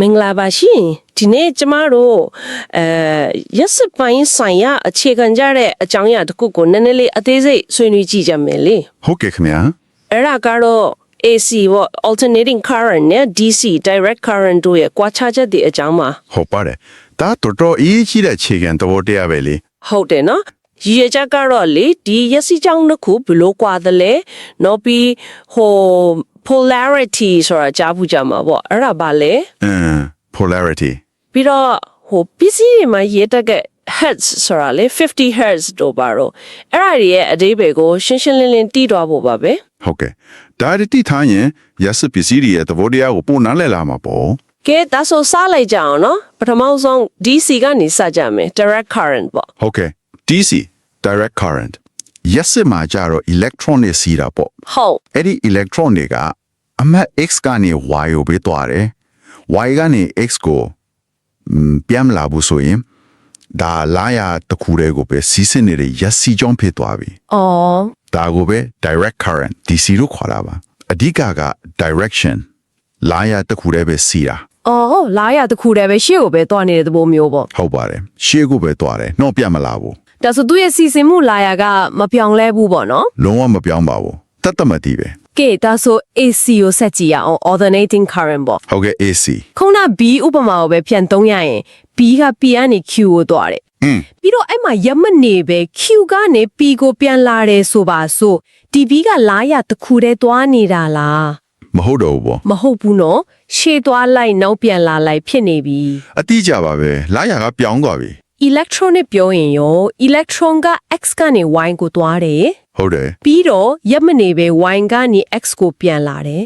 မင်္ဂလာပါရှင်ဒီနေ့ကျမတို့အဲရက်စပိုင်းဆိုင်ရာအခြေခံကြတဲ့အကြောင်းအရာတစ်ခုကိုနည်းနည်းလေးအသေးစိတ်ဆွေးနွေးကြည့်ကြမယ်လေဟုတ်ကဲ့ခင်ဗျာအဲ့ဒါကတော့ AC ပေါ့ alternating current နဲ့ DC direct current တို့ရဲ့ကွာခြားချက်တွေအကြောင်းပါဟုတ်ပါတယ်ဒါတော်တော်အရေးကြီးတဲ့ခြေခံသဘောတရားပဲလေဟုတ်တယ်နော်ရည်ရချက်ကတော့လေဒီရက်စီကြောင်းတစ်ခုဘယ်လို့ကွာသလဲနော်ပြီးဟို polarity ဆိုတာကြားဘူးကြမှာပေါ့အဲ့ဒါဘာလဲအင်း polarity ပြီးတော့ဟိုပစ္စည်းတွေမှာရေးတတ်တဲ့ hertz ဆိုတာလေ50 hertz တို့ပါတော့အဲ့ဒါတွေရဲ့အသေးပဲကိုရှင်းရှင်းလင်းလင်းတီးသွားဖို့ပါပဲဟုတ်ကဲ့ဒါရတိထားရင်ရစပစ္စည်းတွေရဲ့သဘောတရားကိုပုံနားလည်လာမှာပေါ့ကဲဒါဆိုစားလိုက်ကြအောင်နော်ပထမဆုံး DC ကနေစကြမယ် direct current ပေါ့ဟုတ်ကဲ့ DC direct current ရစမှာကြတော့ electron တွေစီးတာပေါ့ဟုတ်အဲ့ဒီ electron တွေကအမတ် x ကနေ y ကိုပေးသွားတယ် y ကနေ x ကို음ပြန်မလာဘူးဆိုရင်ဒါလာရတစ်ခုတည်းကိုပဲစီးစင်းနေတဲ့ရစီကြောင့်ဖြစ်သွားပြီအော်ဒါကိုပဲ direct current DC လို့ခေါ်တာပါအဓိကက direction လာရတစ်ခုတည်းပဲစီးတာအော်လာရတခုတည်းပဲရှေ့ကိုပဲသွားနေတဲ့သဘောမျိုးပေါ့ဟုတ်ပါတယ်ရှေ့ကိုပဲသွားတယ်နှော့ပြတ်မလာဘူး ဒါဆိုသူ့ရဲ့စီစဉ်မှုလာရကမပြောင်းလဲဘူးပေါ့နော်လုံးဝမပြောင်းပါဘူးတတ်တမတိပဲကဲဒါဆို AC ကိုဆက်ကြည့်ရအောင် alternating current ပေါ့ဟုတ်ကဲ့ AC ခုန B ဥပမာကိုပဲပြန်သုံးရရင် B က P ကနေ Q ကိုသွားတယ်อืมပြီးတော့အဲ့မှာရမနေပဲ Q ကနေ P ကိုပြန်လာတယ်ဆိုပါစို့ DB ကလာရတစ်ခုတည်းသွားနေတာလားမဟုတ်တော့ဘူးပေါ့မဟုတ်ဘူးနော်ရှေ့သွားလိုက်နောက်ပြန်လာလိုက်ဖြစ်နေပြီအတိအကျပါပဲလာရကပြောင်းသွားပြီ electronic ပြောရင်ရော electron က x ကနေ y ကိုသွားတယ်ဟုတ်တယ်ပြီးတော့ရမနေပဲ y ကနေ x ကိုပြန်လာတယ်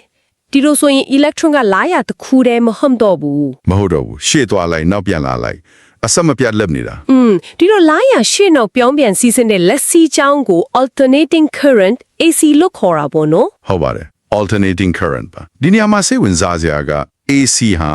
ဒီလိုဆိုရင် electron ကလာရတစ်ခုတည်းမဟုတ်တော့ဘူးမဟုတ်တော့ဘူးရှေ့သွားလိုက်နောက်ပြန်လာလိုက်အဆက်မပြတ်လက်နေတာอืมဒီတော့လာရရှေ့နောက်ပြောင်းပြန်စီးစင်းတဲ့လက်စီချောင်းကို alternating current AC လို့ခေါ်တာပေါ့နော်ဟုတ်ပါတယ် alternating current ပါဒီနေရာမှာစိတ်ဝင်စားစရာက AC ဟာ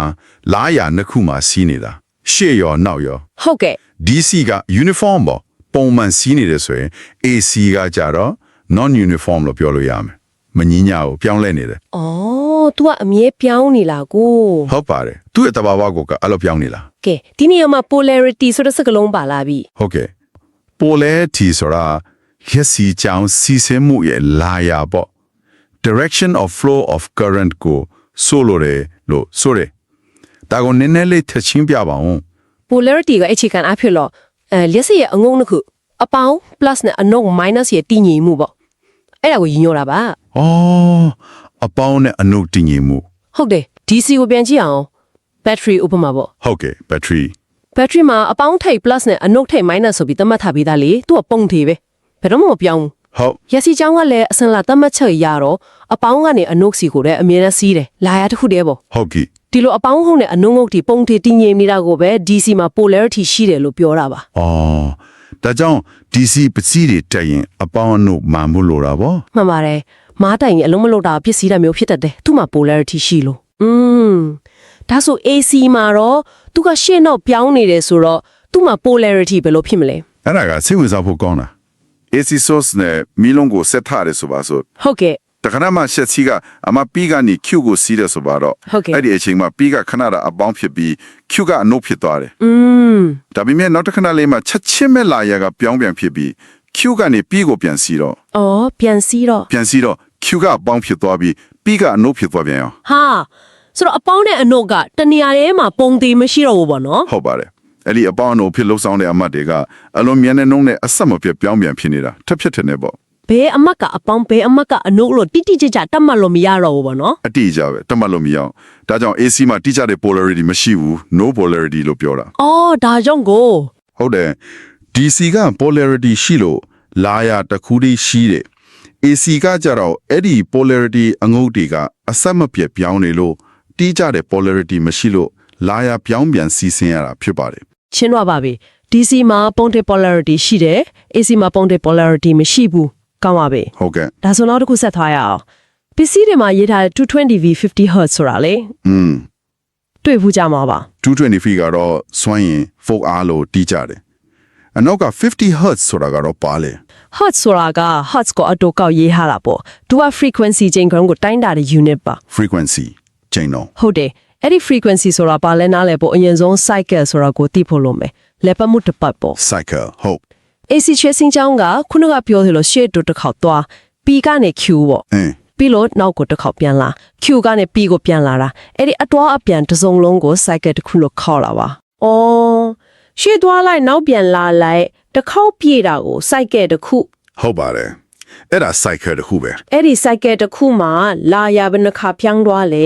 လာရနှစ်ခုမှာစီးနေတာ ရှေ့ရောနောက်ရောဟုတ်ကဲ့ DC က uniform ပေါ့ပုံမှန်စီးနေတယ်ဆိုရင် AC ကကြတော့ non uniform လို့ပြောလို့ရမယ်မငင်းညာကိုပြောင်းလဲနေတယ်။အော် तू ကအမြဲပြောင်းနေလားကိုဟုတ်ပါတယ်သူ့ရဲ့တဘာဝကိုကအဲ့လိုပြောင်းနေလား။ကဲဒီနေရာမှာ polarity ဆိုတဲ့စကားလုံးပါလာပြီဟုတ်ကဲ့ polarity ဆိုတာရက်စီချောင်းစီစဲမှုရဲ့လာရပေါ့ direction of flow of current ကိုဆိုလိုတယ်လို့ဆိုတယ် ဒါကိုနည်းနည်းလေးထပ်ချင်းပြပါအောင်။ polarity ကအခြေခံအဖြစ်လို့အဲလျှက်စီရဲ့အငုံတစ်ခုအပေါင်း plus နဲ့အနုတ် minus ရဲ့တည်ငြိမ်မှုပေါ့။အဲ့ဒါကိုရည်ညွှန်းတာပါဩအပေါင်းနဲ့အနုတ်တည်ငြိမ်မှု။ဟုတ်တယ် DC ကိုပြန်ကြည့်အောင် battery ဥပမာပေါ့ ဟုတ်ကဲ့ battery ။ battery မှာအပေါင်းထိပ် plus နဲ့အနုတ်ထိပ် minus ဆိုပြီးသတ်မှတ်ထားပြီးသားလေ။ तू ကပုံသေးပဲ။ဘယ်တော့မှမပြောင်းဘူး ဟုတ်။ရက်စီချောင်းကလည်းအစင်လာသတ်မှတ်ချက်ရတော့အပေါင်းကနေအနုတ်စီကိုလည်းအမြဲတမ်းစီးတယ်။လာရတစ်ခုတည်းပေါ့။ဟုတ်ကဲ့ ဒီလိုအပေါင်းဟုံးနဲ့အနုံငုတ်တီပုံတီတည်ငြိမ်နေတာကိုပဲ DC မှာ polarity ရှိတယ်လို့ပြောတာပါ။အော်ဒါကြောင့် DC ပစ္စည်းတွေတက်ရင်အပေါင်းအနုမှန်မှုလိုတာပေါ့မှန်ပါတယ်မားတိုင်ရင်အလုံးမလို့တာဖြစ်စည်းတာမျိုးဖြစ်တတ်တယ်သူ့မှာ polarity ရှိလို့อืมဒါဆို AC မှာတော့သူကရှေ့နောက်ပြောင်းနေတယ်ဆိုတော့သူ့မှာ polarity ဘယ်လိုဖြစ်မလဲ။အဲ့ဒါကစိတ်ဝင်စားဖို့ကောင်းတာ။ AC source နဲ့မီလုံးကိုဆက်ထားတယ်ဆိုပါစို့ဟုတ်ကဲ့ တခဏမှရှက်စီကအမ P ကနေ Q ကိုစီးတယ်ဆိုပါတော့ဟုတ်ကဲ့ အဲ့ဒီအချိန်မှာ P ကခဏတာအပေါင်းဖြစ်ပြီး Q ကအနုတ်ဖြစ်သွားတယ်อืม။ဒါပေမဲ့နောက်တစ်ခဏလေးမှာချက်ချင်းမဲ့လာရကပြောင်းပြန်ဖြစ်ပြီး Q ကနေ P ကိုပြန်စီတော့အော်ပြန်စီးတော့ပြန်စီတော့ Q ကအပေါင်းဖြစ်သွားပြီး P ကအနုတ်ဖြစ်သွားပြန်ရော ဟာဆိုတော့အပေါင်းနဲ့အနုတ်ကတနေရာထဲမှာပုံသေးမရှိတော့ဘူးပေါ့နော်ဟုတ်ပါတယ်အဲ့ဒီအပေါင်းအနုတ်ဖြစ်လှုပ်ဆောင်တဲ့အမတ်တွေကအလွန်မြန်တဲ့နှုန်းနဲ့အဆက်မပြတ်ပြောင်းပြန်ဖြစ်နေတာထပ်ဖြစ်တယ်နဲ့ပေါ့ ဘယ်အမတ်ကအပေါင်းဘယ်အမတ်ကအနုတ်လို့တိတိကျကျတတ်မှတ်လို့မရတော့ဘူးပေါ့နော်အတိအကျပဲတတ်မှတ်လို့မရအောင်ဒါကြောင့် AC မှာတိကျတဲ့ polarity မရှိဘူး no polarity လို့ပြောတာအော်ဒါကြောင့်ကိုဟုတ်တယ် DC က polarity ရှိလို့လာရတစ်ခုတည်းရှိတယ် AC ကကြတော့အဲ့ဒီ polarity အငုတ်တွေကအဆက်မပြတ်ပြောင်းနေလို့တိကျတဲ့ polarity မရှိလို့လာရပြောင်းပြန်စီးဆင်းရတာဖြစ်ပါတယ်ရှင်းတော့ပါပြီ DC မှာပုံတဲ့ polarity ရှိတယ် AC မှာပုံတဲ့ polarity မရှိဘူး ကောင်းပါပြီဟုတ်ကဲ့ဒါဆိုနောက်တစ်ခုဆက်သွားရအောင်ပစ္စည်းတွေမှာရေးထားတဲ့ 220V 50 Hz ဆိုတာလေอืมတွေ့ဘူးကြမှာပါ 220 feet ကတော့စွမ်းရင် folk အားလို့တီးကြတယ်အနောက်က 50 hertz ဆိုတာကတော့ပါလေ Hz ဆိုတာက Hz ကိုအတူကောက်ရေးထားတာပေါ့သူက frequency ချိန်ခွန်းကိုတိုင်းတာတဲ့ unit ပါ frequency ချိန်တော့ဟုတ်တယ်အဲ့ဒီ frequency ဆိုတာဘာလဲနားလဲပေါ့အရင်ဆုံး cycle ဆိုတာကိုသိဖို့လိုမယ်လက်ပတ်မှုတစ်ပတ်ပေါ့ cycle ဟုတ် AC ချေစင်းချောင်းကခုနကပြောသလိုရှေ့တို့တစ်ခေါက်သွား P ကနေ Q ပေါ့အင်းပြီးလို့နောက်ကိုတစ်ခေါက်ပြန်လာ Q ကနေ P ကိုပြန်လာတာအဲ့ဒီအတွားအပြန်တစ်စုံလုံးကို cycle တစ်ခုလို့ခေါ်လာပါ။အော်ရှေ့သွားလိုက်နောက်ပြန်လာလိုက်တစ်ခေါက်ပြေးတာကို cycle တစ်ခုဟုတ်ပါတယ်အဲ့ဒါ cycle တစ်ခုပဲအဲ့ဒီ cycle တစ်ခုမှာလာရဘယ်နှခါဖြန်းသွားလဲ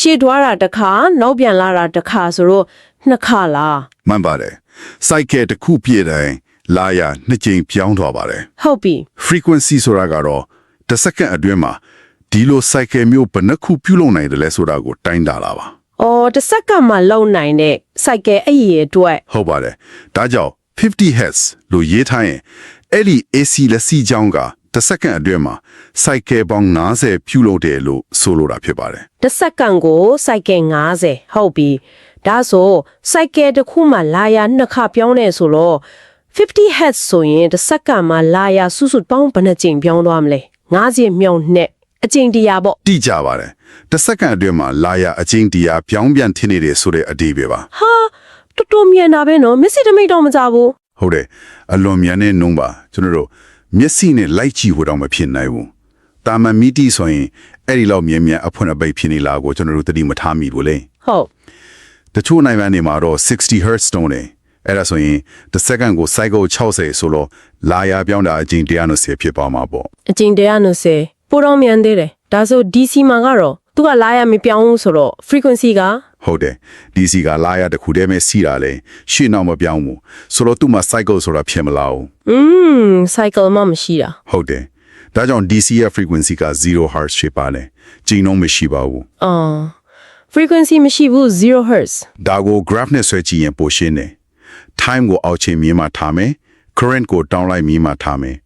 ရှေ့သွားတာတစ်ခါနောက်ပြန်လာတာတစ်ခါဆိုတော့နှစ်ခါလားမှန်ပါတယ် cycle တစ်ခုပြည့်တိုင်း လာရနှစ်ကြိမ်ပြောင်းသွားပါတယ်ဟုတ်ပြီ frequency ဆိုတာကတော့တစ်စက္ကန့်အတွင်းမှာဒီလို cycle မျိုးဘယ်နှခုပြုလုပ်နိုင်တယ်လဲဆိုတာကိုတိုင်းတာတာပါအော်တစ်စက္ကန့်မှလုံနိုင်တဲ့ cycle အဲ့ဒီအတွက်ဟုတ်ပါတယ်ဒါကြောင့်50 Hz လို့ရေးထားရင်အဲ့ဒီ AC လက်စီချောင်းကတစ်စက္ကန့်အတွင်းမှာ cycle ပေါင်း90ပြုလုပ်တယ်လို့ဆိုလိုတာဖြစ်ပါတယ်တစ်စက္ကန့်ကို cycle 90ဟုတ်ပြီဒါဆို cycle တစ်ခုမှလာရနှစ်ခါပြောင်းနေဆိုတော့ 50 Hz ဆိုရင်တစ်စက္ကန့်မှလာရစုစုပေါင်းဘယ်နှကြိမ်ပြောင်းသွားမလဲ90မြောင်နဲ့အကြိမ်တရာပေါ့တိကျပါတယ်တစ်စက္ကန့်အတွင်းမှာလာရအချင်းတရားပြောင်းပြန်ထင်းနေတယ်ဆိုတဲ့အဓိပ္ပာယ်ပါဟာတော်တော်မြန်တာပဲနော်မက်ဆီတမိတ်တော့မကြဘူးဟုတ်တယ်အလွန်မြန်တဲ့နှုံးပါကျွန်တော်တို့မျက်စိနဲ့လိုက်ကြည့်ဖို့တော့မဖြစ်နိုင်ဘူးတာမန်မီတီဆိုရင်အဲ့ဒီလောက်မြန်မြန်အဖွင့်အပိတ်ဖြစ်နေလားကိုကျွန်တော်တို့သတိမထားမိဘူးလေဟုတ်တချို့နိုင်ငံတွေမှာတော့60 Hz တုံးတယ် အဲ့ဒါဆိုရင်တစ်စက္ကန့်ကို cycle 60ဆိုတော့လာရပြောင်းတာအချိန်190ဖြစ်ပါမှာပေါ့အကြိမ်190ပိုတော့မြန်သေးတယ်ဒါဆို DC မှာကတော့သူကလာရမပြောင်းဘူးဆိုတော့ frequency ကဟုတ်တယ် DC ကလာရတစ်ခုတည်းပဲစီးတာလေရှေ့နောက်မပြောင်းဘူးဆိုတော့သူ့မှာ cycle ဆိုတာဖြစ်မလာဘူးอืม cycle မှမရှိတာဟုတ်တယ်ဒါကြောင့် DC ရဲ့ frequency က0 Hz ဖြစ်ပါလေကြိမ်လုံးမရှိပါဘူးအော် frequency မရှိဘူး0 hertz ဒါကို graph နဲ့ဆွဲကြည့်ရင်ပိုရှင်းတယ် time ကိုအောက်ချိန်မြင်းမှာထားမယ် current ကိုတောင်းလိုက်မြင်းမှာထားမယ်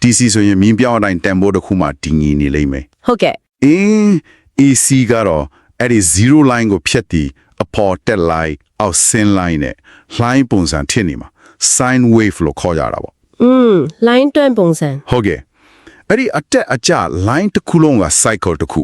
DC ဆိုရင်မြင်းပြောင်းအတိုင်းတန်ဖိုးတစ်ခုမှတည်ငြိမ်နေလိမ့်မယ်ဟုတ်ကဲ့အင်း AC ကတော့အဲ့ဒီ0 line ကိုဖြတ်ပြီးအပေါ်တက်လိုက်အောက်ဆင်း line နဲ့ line ပုံစံထစ်နေမှာ sine wave လို့ခေါ်ကြတာပေါ့อืม line တွန်းပုံစံဟုတ်ကဲ့အဲ့ဒီအတက်အကျ line တစ်ခုလုံးက cycle တစ်ခု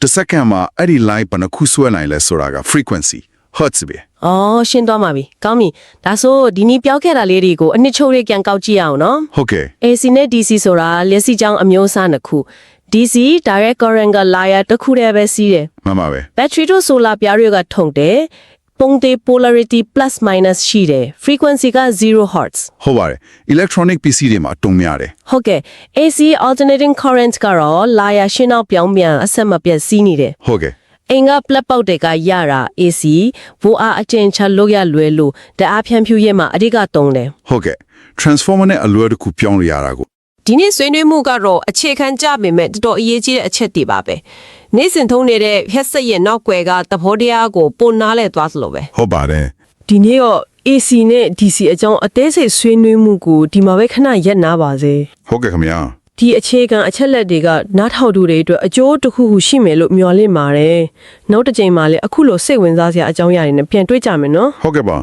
တစ်စက္ကန့်မှာအဲ့ဒီ line ဘယ်နှခုဆွဲနိုင်လဲဆိုတာက frequency hertz ပဲအော်ရှင်းသွားပါပြီကောင်းပြီဒါဆိုဒီနေ့ပြောခဲ့တာလေးတွေကိုအနှစ်ချုပ်လေးပြန်ကောက်ကြည့်အောင်နော်ဟုတ်ကဲ့ AC နဲ့ DC ဆိုတာလက်စီချောင်းအမျိုးအစားနှစ်ခု DC direct current ကလာရတစ်ခုတည်းပဲစီးတယ်မှန်ပါပဲ battery တို့ solar ပြားတွေကထုံတယ်ပုံသေး polarity plus minus ရှိတယ် frequency က0 hertz ဟုတ်ပါတယ် electronic PC တွေမှာအတုံးများတယ်ဟုတ်ကဲ့ AC alternating current ကတော့လာရရှင်းအောင်ပြောင်းပြန်အဆက်မပြတ်စီးနေတယ် ဟုတ်ကဲ့ အိမ်ကပလက်ပေါက်တွေကရတာ AC ဘိုးအားအကျဉ်းချလို့ရလွယ်လို့တအားဖြန်းဖြူရဲမှာအဓိကတုံးတယ်ဟုတ်ကဲ့ transformer နဲ့အလွယ်တကူပြောင်းလို့ရတာကိုဒီနေ့ဆွေးနွေးမှုကတော့အခြေခံကြပေမဲ့တော်တော်အရေးကြီးတဲ့အချက်တွေပါပဲနေ့စဉ်ထုံးနေတဲ့ဖျက်ဆက်ရဲ့နောက်ွယ်ကသဘောတရားကိုပုံနာလဲသွားသလိုပဲဟုတ်ပါတယ်ဒီနေ့တော့ AC နဲ့ DC အကြောင်းအသေးစိတ်ဆွေးနွေးမှုကိုဒီမှာပဲခဏရက်နာပါစေဟုတ်ကဲ့ခင်ဗျာ ဒီအခြေခံအချက်လက်တွေကနားထောင်သူတွေအတွက်အကျိုးတစ်ခုခုရှိမယ်လို့မျှော်လင့်ပါတယ်နောက်တစ်ချိန်မှာလည်းအခုလိုစိတ်ဝင်စားစရာအကြောင်းအရာတွေနဲ့ပြန်တွေ့ကြမယ်နော်ဟုတ်ကဲ့ပါ